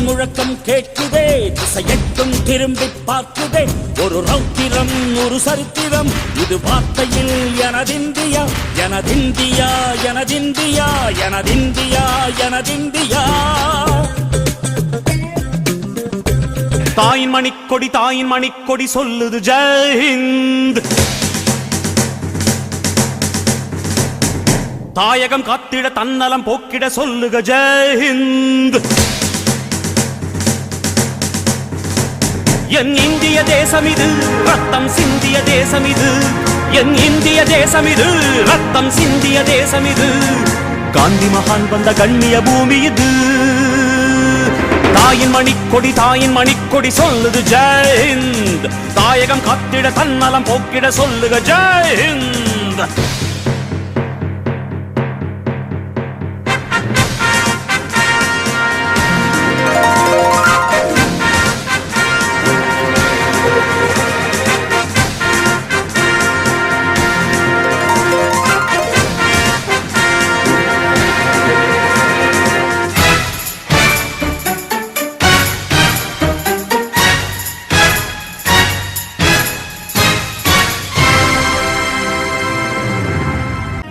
முழக்கம் கேட்குதே திசையெட்டும் திரும்பி பார்க்குதே. ஒரு ரௌத்திரம் ஒரு சரித்திரம் இது வார்த்தையில் எனதிந்தியா எனதிந்தியா எனதிந்தியா எனதிந்தியா எனதிந்தியா. தாயின் மணிக்கொடி தாயின் மணிக்கொடி சொல்லுது ஜெயஹிந்த். தாயகம் காத்திட தன்னலம் போக்கிட சொல்லுக ஜெயஹிந்த். என் இந்திய தேசம் இது. ரத்தம் சிந்திய தேசம் இது. என் இந்திய தேசம் இது. ரத்தம் சிந்திய தேசம் இது. காந்தி மகான் வந்த கண்ணிய பூமி இது. தாயின் மணிக்கொடி தாயின் மணிக்கொடி சொல்லுது ஜெயந்த் தாயகம் காத்திட தன்னலம் போக்கிட சொல்லுக ஜெயந்த்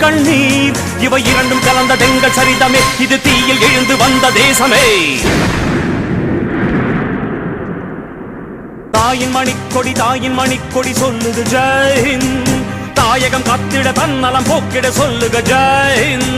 கண்ணீர் இவை இரண்டும் கலந்த தெங்கள் சரிதமே. இது தீயில் எழுந்து வந்த தேசமே. தாயின் மணிக்கொடி தாயின் மணிக்கொடி சொல்லுது ஜெயின் தாயகம் கத்திட தன்னலம் போக்கிட சொல்லுக ஜெயின்